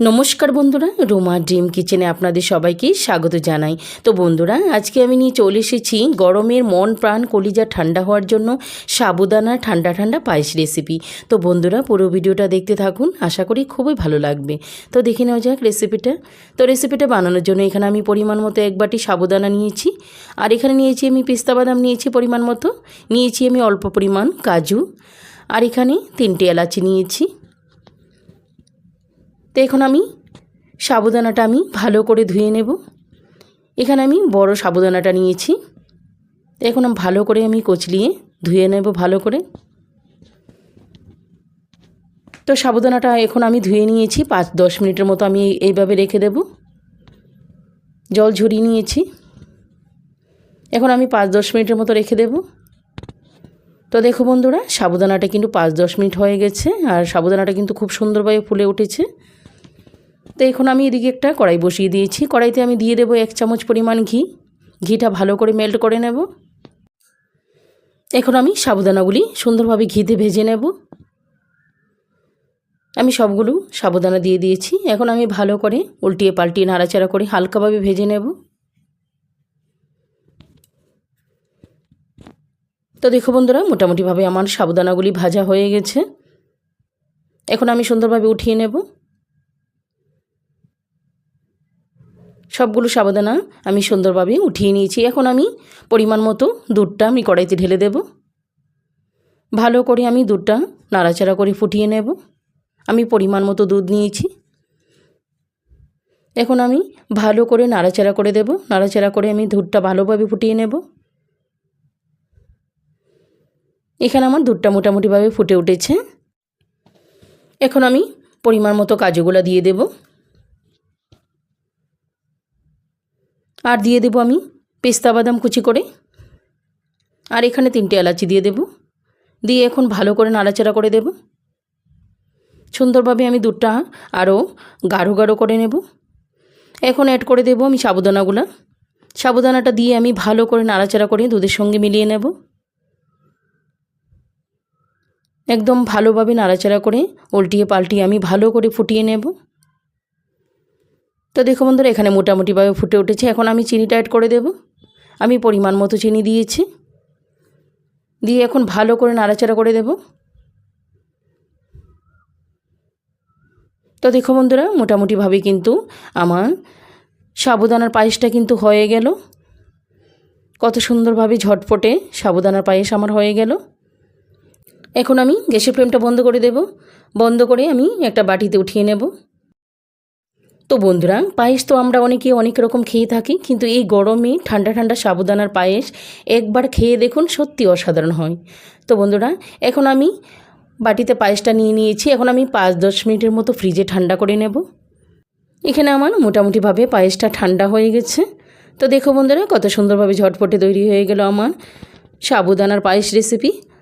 নমস্কার বন্ধুরা, রোমা ড্রিম কিচেনে আপনাদের সবাইকে স্বাগত জানাই। তো বন্ধুরা, আজকে আমি নিয়ে চলে এসেছি গরমের মন প্রাণ কলিজা ঠান্ডা হওয়ার জন্য সাবুদানা ঠান্ডা ঠান্ডা পায়েস রেসিপি তো বন্ধুরা, পুরো ভিডিওটা দেখতে থাকুন, আশা করি খুবই ভালো লাগবে। তো দেখে নেওয়া যাক রেসিপিটা তো রেসিপিটা বানানোর জন্য এখানে আমি পরিমাণ মতো এক বাটি সাবুদানা নিয়েছি। আর এখানে নিয়েছি আমি পিস্তা বাদাম নিয়েছি পরিমাণ মতো। নিয়েছি আমি অল্প পরিমাণ কাজু। আর এখানে তিনটে এলাচি নিয়েছি। তো এখন আমি সাবুদানাটা আমি ভালো করে ধুয়ে নেব। এখানে আমি বড় সাবুদানাটা নিয়েছি। এখন আমি ভালো করে আমি কচলিয়ে ধুয়ে নেব ভালো করে। তো সাবুদানাটা এখন আমি ধুয়ে নিয়েছি, পাঁচ দশ মিনিটের মতো আমি এইভাবে রেখে দেব। জল ঝরিয়ে নিয়েছি। এখন আমি পাঁচ দশ মিনিটের মতো রেখে দেব। তো দেখো বন্ধুরা, সাবুদানাটা কিন্তু পাঁচ দশ মিনিট হয়ে গেছে আর সাবুদানাটা কিন্তু খুব সুন্দরভাবে ফুলে উঠেছে। তো এখন আমি এদিকে একটা কড়াই বসিয়ে দিয়েছি। কড়াইতে আমি দিয়ে দেবো এক চামচ পরিমাণ ঘি। ঘিটা ভালো করে মেল্ট করে নেব। এখন আমি সাবুদানাগুলি সুন্দরভাবে ঘিতে ভেজে নেব। আমি সবগুলো সাবুদানা দিয়ে দিয়েছি। এখন আমি ভালো করে উল্টিয়ে পাল্টিয়ে নাড়াচাড়া করে হালকাভাবে ভেজে নেব। তো দেখো বন্ধুরা, মোটামুটিভাবে আমার সাবুদানাগুলি ভাজা হয়ে গেছে। এখন আমি সুন্দরভাবে উঠিয়ে নেব। সবগুলো সাবধানা আমি সুন্দরভাবে উঠিয়ে নিয়েছি। এখন আমি পরিমাণ মতো দুধটা আমি কড়াইতে ঢেলে দেব। ভালো করে আমি দুধটা নাড়াচাড়া করে ফুটিয়ে নেব। আমি পরিমাণ মতো দুধ নিয়েছি। এখন আমি ভালো করে নাড়াচাড়া করে দেব। নাড়াচাড়া করে আমি দুধটা ভালোভাবে ফুটিয়ে নেব। এখানে আমার দুধটা মোটামুটিভাবে ফুটে উঠেছে। এখন আমি পরিমাণ মতো কাজুগুলো দিয়ে দেবো। আর দিয়ে দেবো আমি পেস্তা বাদাম কুচি করে। আর এখানে তিনটে এলাচি দিয়ে দেব। দিয়ে এখন ভালো করে নাড়াচাড়া করে দেব। সুন্দরভাবে আমি দুধটা আরও গাঢ় গাঢ় করে নেব। এখন অ্যাড করে দেব আমি সাবুদানাগুলো। সাবুদানাটা দিয়ে আমি ভালো করে নাড়াচাড়া করে দুধের সঙ্গে মিলিয়ে নেব। একদম ভালোভাবে নাড়াচাড়া করে উল্টিয়ে পাল্টিয়ে আমি ভালো করে ফুটিয়ে নেব। তো দেখো বন্ধুরা, এখানে মোটামুটিভাবে ফুটে উঠেছে। এখন আমি চিনিটা অ্যাড করে দেব। আমি পরিমাণ মতো চিনি দিয়েছি। দিয়ে এখন ভালো করে নাড়াচাড়া করে দেব। তো দেখো বন্ধুরা, মোটামুটিভাবে কিন্তু আমার সাবুদানার পায়েসটা কিন্তু হয়ে গেল। কত সুন্দরভাবে ঝটপটে সাবুদানার পায়েস আমার হয়ে গেল। এখন আমি গ্যাসের ফ্লেমটা বন্ধ করে দেব। বন্ধ করে আমি একটা বাটিতে উঠিয়ে নেব। তো বন্ধুরা, পায়েস তো আমরা অনেকে অনেক রকম খেয়ে থাকি, কিন্তু এই গরমে ঠান্ডা ঠান্ডা সাবুদানার পায়েস একবার খেয়ে দেখুন সত্যি অসাধারণ হয়। তো বন্ধুরা, এখন আমি বাটিতে পায়েসটা নিয়ে নিয়েছি, এখন আমি পাঁচ দশ মিনিটের মতো ফ্রিজে ঠান্ডা করে নেব। এখানে আমার মোটামুটিভাবে পায়েসটা ঠান্ডা হয়ে গেছে। তো দেখো বন্ধুরা, কত সুন্দরভাবে ঝটপটে তৈরি হয়ে গেল আমার সাবুদানার পায়েস রেসিপি।